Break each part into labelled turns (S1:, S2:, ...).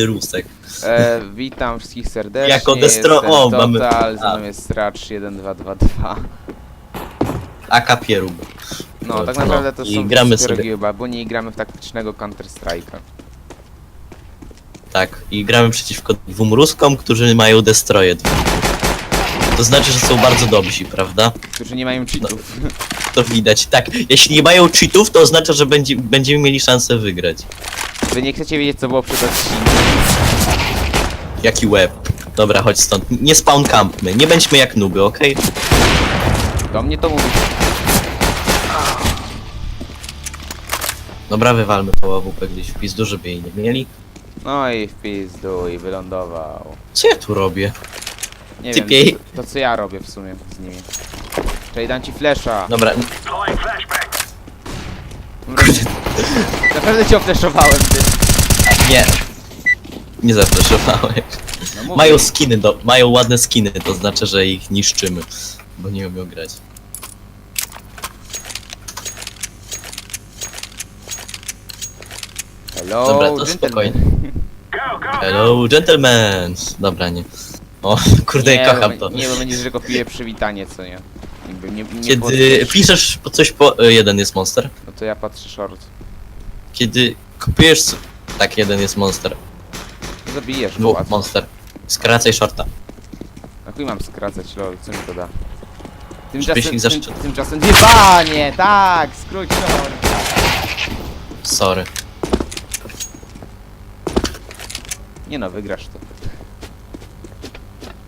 S1: Rusek.
S2: E, witam wszystkich serdecznie.
S1: Jako destro-
S2: jestem
S1: o, mamy-
S2: Total,
S1: a.
S2: mną jest Stracz 1222.
S1: AK Pierub.
S2: No, tak
S1: No,
S2: naprawdę to
S1: i
S2: są
S1: gramy
S2: wszystkie
S1: sobie.
S2: bo nie gramy w taktycznego Counter Strike'a.
S1: Tak. I gramy przeciwko dwóm Ruskom, którzy mają destroje. To znaczy, że są bardzo dobrzy, prawda?
S2: Którzy nie mają cheatów.
S1: To widać. Tak. Jeśli nie mają cheatów, to oznacza, że będzie, będziemy mieli szansę wygrać.
S2: Wy nie chcecie wiedzieć co było przed odcinkiem.
S1: Jaki łeb. Dobra, chodź stąd. Nie spawn campmy. Nie bądźmy jak nuby, okej?
S2: Do mnie to mówi.
S1: Dobra, wywalmy AWP gdzieś w pizdu, żeby jej nie mieli.
S2: No i w pizdu i wylądował.
S1: Co ja tu robię?
S2: Nie
S1: Typiej.
S2: wiem, to, to co ja robię w sumie z nimi. Czyli dam ci flesza.
S1: Dobra,
S2: Naprawdę cię ofleszowałem, ty.
S1: nie. Nie zafleszowałeś.
S2: No mówię.
S1: Mają skiny, do, mają ładne skiny, to znaczy, że ich niszczymy. Bo nie umią grać.
S2: Hello,
S1: Dobra, to
S2: gentleman.
S1: spokojnie. Hello, gentlemen! Dobra, nie. O, kurde,
S2: nie,
S1: kocham to.
S2: Nie, bo będziesz, że kopiuję przywitanie, co nie? Jakby nie, nie
S1: Kiedy
S2: podpisz,
S1: piszesz po coś po... e, Jeden jest monster.
S2: No to ja patrzę short.
S1: Kiedy kopiujesz... co- Tak, jeden jest monster.
S2: Zabijesz,
S1: Dwóch
S2: łatwo.
S1: monster. Skracaj shorta.
S2: Na chuj mam skracać, lol, co mi to da?
S1: Żebyś
S2: Tymczasem,
S1: ich
S2: tym, tymczasem tak, skróć short.
S1: Sorry.
S2: Nie no, wygrasz to.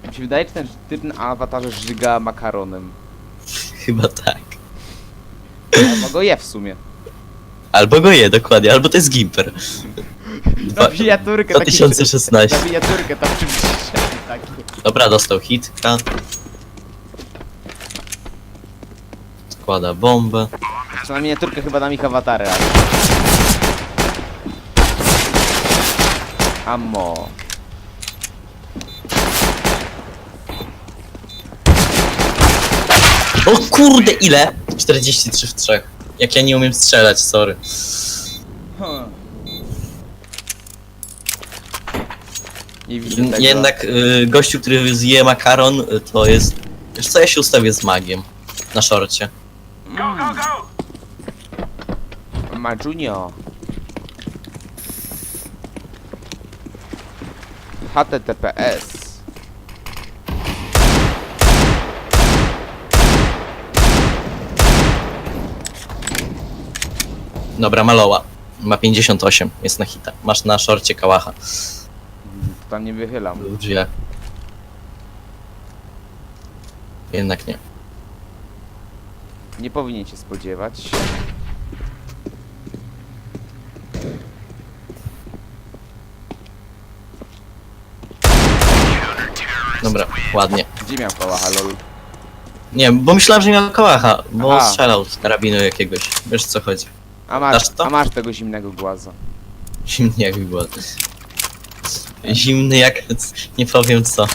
S2: Mi się wydaje, że ten typ na awatarze żyga makaronem.
S1: Chyba tak.
S2: No go je w sumie.
S1: Albo go je, dokładnie. Albo to jest Gimper. Dwa-
S2: Na miniaturkę taki-
S1: 2016.
S2: Na miniaturkę tam przybliżenie taki.
S1: Dobra, dostał hitka. Składa bombę.
S2: Co na miniaturkę chyba dam ich awatary, ale... Ammo.
S1: O kurde, ile? 43 w 3. Jak ja nie umiem strzelać, sorry.
S2: Nie widzę tego.
S1: Jednak y, gościu, który zje makaron, y, to jest... Wiesz co, ja się ustawię z magiem. Na szorcie.
S2: Ma Junior. HTTPS.
S1: Dobra, Maloła. Ma 58, jest na hita. Masz na szorcie kałacha.
S2: Tam nie wychylam.
S1: Źle. Jednak nie.
S2: Nie powinien się spodziewać.
S1: Dobra, ładnie.
S2: Gdzie miał kołacha, lol?
S1: Nie, bo myślałem, że miał kałacha, bo
S2: Aha.
S1: strzelał z karabinu jakiegoś. Wiesz co chodzi.
S2: A masz,
S1: to?
S2: a masz tego zimnego głaza.
S1: Zimny jak było. Zimny jak... nie powiem co.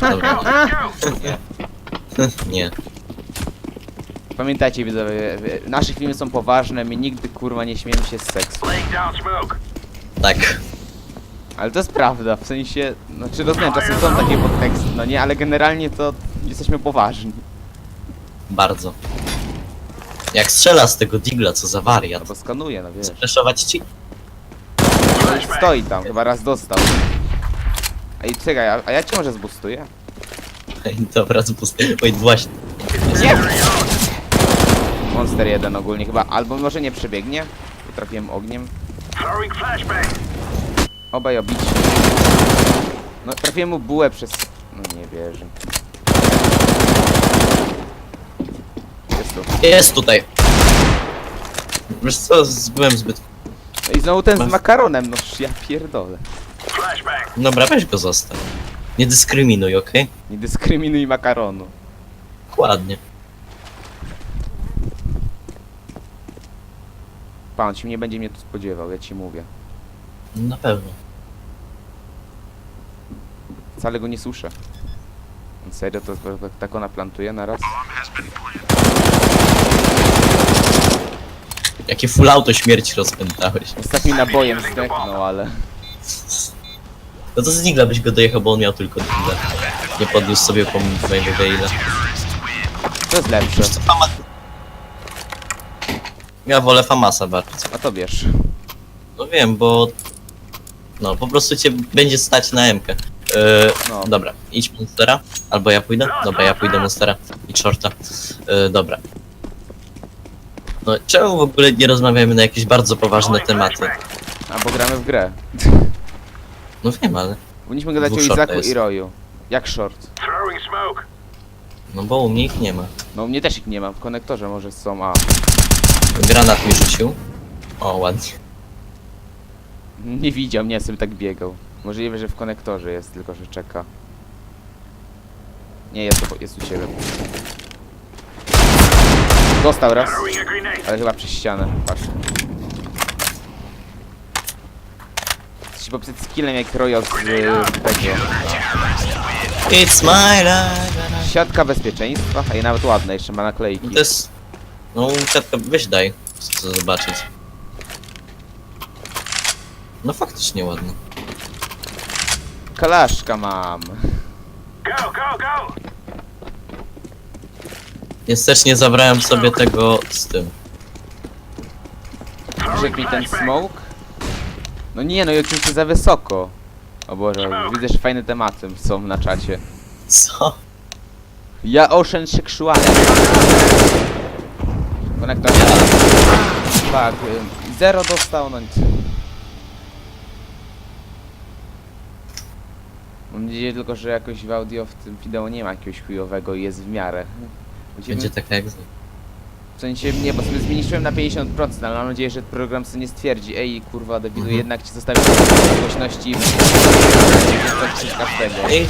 S1: Dobra. Nie.
S2: Pamiętajcie widzowie, e, nasze filmy są poważne, my nigdy kurwa nie śmiejemy się z seksu.
S1: Tak.
S2: Ale to jest prawda, w sensie, znaczy rozumiem, czasem są takie podteksty, no nie, ale generalnie to jesteśmy poważni.
S1: Bardzo. Jak strzela z tego digla, co za
S2: No
S1: wariat.
S2: bo skanuję, no wiesz.
S1: Spreszować ci?
S2: No stoi tam, chyba raz dostał. Ej, czekaj, a, a ja cię może zbustuję?
S1: Ej, Dobra, spust... Oj, właśnie.
S2: Nie! Monster 1 ogólnie chyba, albo może nie przebiegnie, bo trafiłem ogniem. Obaj obici. No trafiłem mu bułę przez... No nie wierzę. Jest tu.
S1: Jest tutaj. Wiesz co, z- byłem zbyt...
S2: No i znowu ten z makaronem, no ja pierdolę.
S1: Dobra, weź go zostaw. Nie dyskryminuj, okej?
S2: Nie dyskryminuj makaronu.
S1: Dokładnie.
S2: Pan ci nie będzie mnie tu spodziewał, ja ci mówię.
S1: Na pewno.
S2: Wcale go nie suszę. Serio, to, to, to tak ona plantuje naraz?
S1: Jakie full auto śmierci rozpętałeś.
S2: Ostatnim nabojem zdechnął, ale...
S1: No to z Digla byś go dojechał, bo on miał tylko Digla. Nie podniósł sobie pomimo mojego Veila.
S2: To jest lepsze.
S1: Wiesz co, Fama... Ja wolę Famasa bardzo.
S2: A to bierz.
S1: No wiem, bo... No, po prostu cię będzie stać na MK. Yy,
S2: No.
S1: Dobra, idź Monstera. Albo ja pójdę? Dobra, ja pójdę Monstera. I Shorta. Yy, dobra. No, czemu w ogóle nie rozmawiamy na jakieś bardzo poważne tematy?
S2: Albo gramy w grę.
S1: No wiem, ale...
S2: Powinniśmy gadać o
S1: Dwóch
S2: Izaku
S1: jest.
S2: i Roju. Jak short?
S3: Throwing smoke.
S1: No bo u mnie ich nie ma.
S2: No u mnie też ich nie ma, w konektorze może są, a...
S1: Granat mi rzucił. O, ładnie.
S2: Nie widział mnie, sobie tak biegał. Możliwe, że w konektorze jest, tylko że czeka. Nie, jest, jest u ciebie. Dostał raz, ale chyba przez ścianę. Patrz. Jesteś poprzed skillem jak Rojo z y, tego.
S1: It's my life.
S2: Siatka bezpieczeństwa, a i nawet ładna, jeszcze ma naklejki.
S1: To jest... No, siatka, weź daj. Chcę zobaczyć. No faktycznie ładne.
S2: Kalaszka mam.
S3: Go, go, go.
S1: Niestety nie zabrałem sobie tego z tym.
S2: Przyszedł mi ten smoke. No nie, no i oczywiście za wysoko. O Boże, widzę, że fajne tematy są na czacie.
S1: Co?
S2: Ja ocean seksualny. Konektor. Tak, y, zero dostał, no nic. Mam nadzieję tylko, że jakoś w audio w tym wideo nie ma jakiegoś chujowego i jest w miarę. Będziemy-
S1: Będzie taka jak.
S2: W sensie nie, bo sobie zmniejszyłem na 50%, ale mam nadzieję, że program sobie nie stwierdzi Ej kurwa debilu,
S1: Mhm.
S2: jednak ci zostawię takie głośności i każdego.
S1: Ej,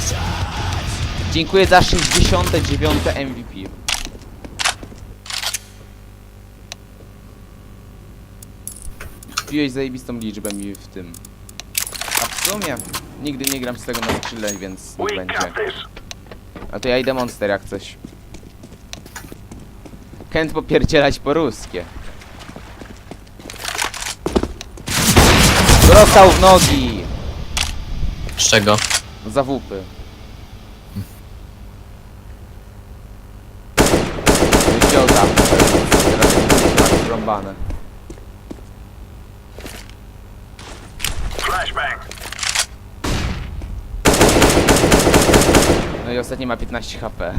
S2: Dziękuję za 69 MVP. Wbiłeś zajebistą liczbę mi w tym. A w sumie nigdy nie gram z tego na skrzydle, więc nie
S3: We
S2: będzie.
S3: this.
S2: A to ja idę monster jak coś. Kent popierdzielać po ruskie. Dostał w nogi!
S1: z czego?
S2: Za wupy. Wziął tam. Teraz jest zrąbane. No i ostatni ma 15 HP.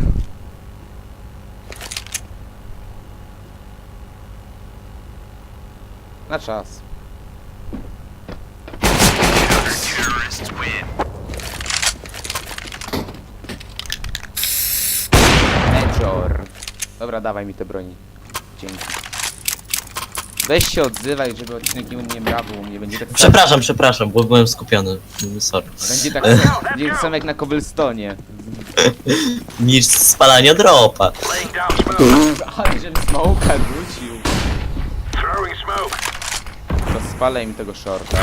S2: Na czas. Major. Dobra, dawaj mi te broni. Dzięki. Weź się odzywaj, żeby odcinek nie, nie brawu, nie będzie tak samo.
S1: Przepraszam, przepraszam, bo byłem skupiony. Sorry.
S2: Będzie tak będzie tak samo jak na Cobblestone'ie.
S1: Niż spalania dropa.
S3: Laying down smoke.
S2: Ale żebym smoka rzucił.
S3: Throwing smoke.
S2: Spalę im tego shorta.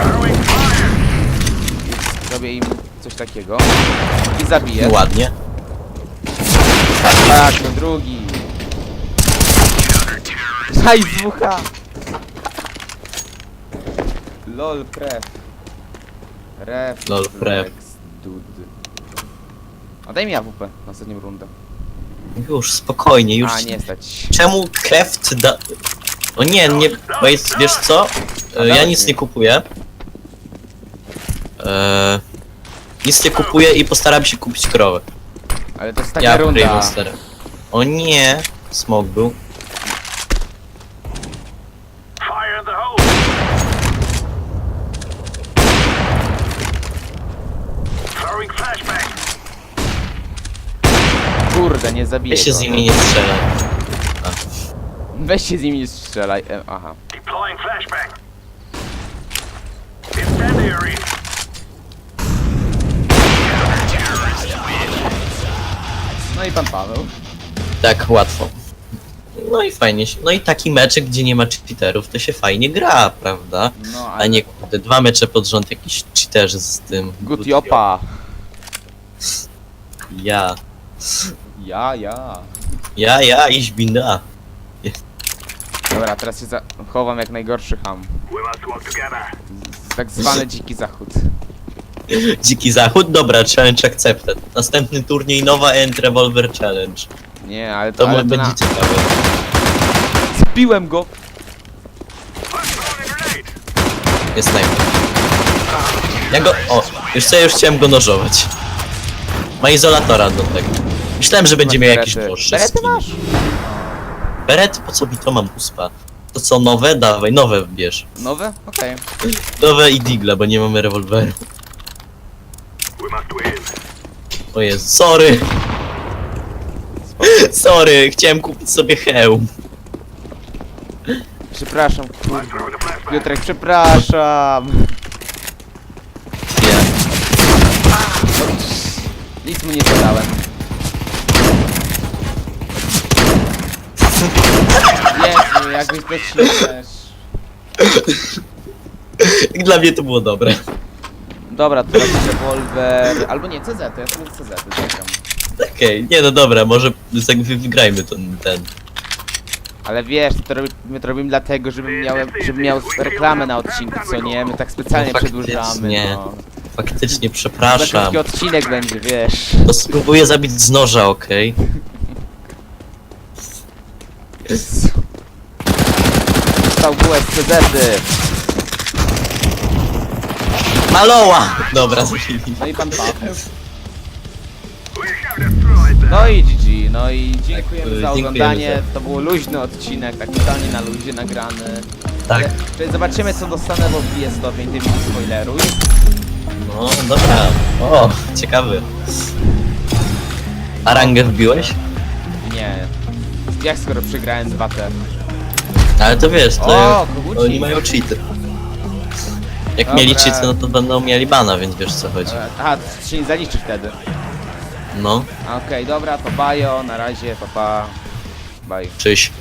S2: Zrobię im coś takiego. I zabiję.
S1: Ładnie.
S2: Tak, no drugi. Daj dwucha. LOL krew. Ref.
S1: Lol, krew.
S2: Dud. A daj mi AWP na ostatnią rundę.
S1: Już, spokojnie, już.
S2: A nie stać.
S1: Czemu kreft da... O nie, nie... Bo jest, wiesz co? E, Ja nic nie kupuję. Eee, nic nie kupuję i postaram się kupić krowę.
S2: Ale to jest taka
S1: Ja
S2: runda.
S1: kryję monsterę. O nie! Smok był.
S3: Fire in the hole. Throwing flashbang.
S2: Kurde, nie zabiję
S1: Ja się
S2: go.
S1: z nimi nie strzelę.
S2: Weź się z nimi nie strzelaj. E, aha.
S3: Deploying flashbang.
S2: No i pan Paweł.
S1: Tak, łatwo. No i fajnie się. No i taki meczek, gdzie nie ma cheaterów, to się fajnie gra, prawda?
S2: No,
S1: A
S2: ale...
S1: nie kurde, dwa mecze pod rząd jakiś cheaterzy z tym.
S2: Good jopa.
S1: Ja.
S2: Ja, ja.
S1: Ja, ja, iść bina.
S2: Dobra, teraz się chowam jak najgorszy ham. Tak zwany dziki zachód.
S1: Dziki Zachód? Dobra, challenge accepted. Następny turniej, nowa End Revolver Challenge.
S2: Nie, ale to,
S1: To
S2: ale
S1: może
S2: to
S1: będzie
S2: na...
S1: ciekawe.
S2: Zbiłem go!
S1: Jest snajper. Ja go... O, już co, ja już chciałem go nożować. Ma izolatora do tego. Myślałem, że będzie miał jakiś droższy
S2: Berety
S1: skin.
S2: masz?
S1: Beret? Po co mi to mam uspa? To co, nowe? Dawaj, nowe bierz.
S2: Nowe? Okej.
S1: Nowe i digla, bo nie mamy rewolweru. O Jezu, sorry! Sorry, chciałem kupić sobie hełm.
S2: Przepraszam,
S3: flashbang.
S2: Piotrek, przepraszam!
S1: Nie.
S2: Nic mu nie zadałem. Jezu, jakbyś to.
S1: Dla mnie to było dobre.
S2: Dobra, teraz rewolwer... Albo nie, CZ, ja sobie CZ czekam.
S1: Okej, nie no dobra, może tak wy- wygrajmy ten, ten.
S2: Ale wiesz, to robi, my to robimy dlatego, żebym miał, żebym miał reklamę na odcinku, co nie? My tak specjalnie
S1: No faktycznie.
S2: przedłużamy, no.
S1: Faktycznie,
S2: Za
S1: przepraszam.
S2: krótki odcinek będzie, wiesz.
S1: To spróbuję zabić z noża, okej?
S2: Stał bułę z CZ-y.
S1: Maloła! Dobra.
S2: No i pan
S3: them.
S2: No i GG, no i dziękujemy
S1: Tak,
S2: za
S1: dziękujemy
S2: oglądanie.
S1: za-
S2: To był luźny odcinek, tak totalnie na luzie nagrany.
S1: Tak.
S2: Ale Zobaczymy co dostanę, bo wbiję stopień, ty mi nie spoileruj.
S1: No, dobra. O, ciekawy. A rangę wbiłeś?
S2: Nie. Jak skoro przegrałem 2T?
S1: Ale to wiesz, to
S2: O,
S1: oni mają cheaty. Jak
S2: Dobra.
S1: mieli cheaty, no to będą mieli bana, więc wiesz co chodzi.
S2: E, Aha, to się nie zaliczy wtedy.
S1: No,
S2: Okej, dobra, to bajo, na razie, papa. Bye.
S1: czyś.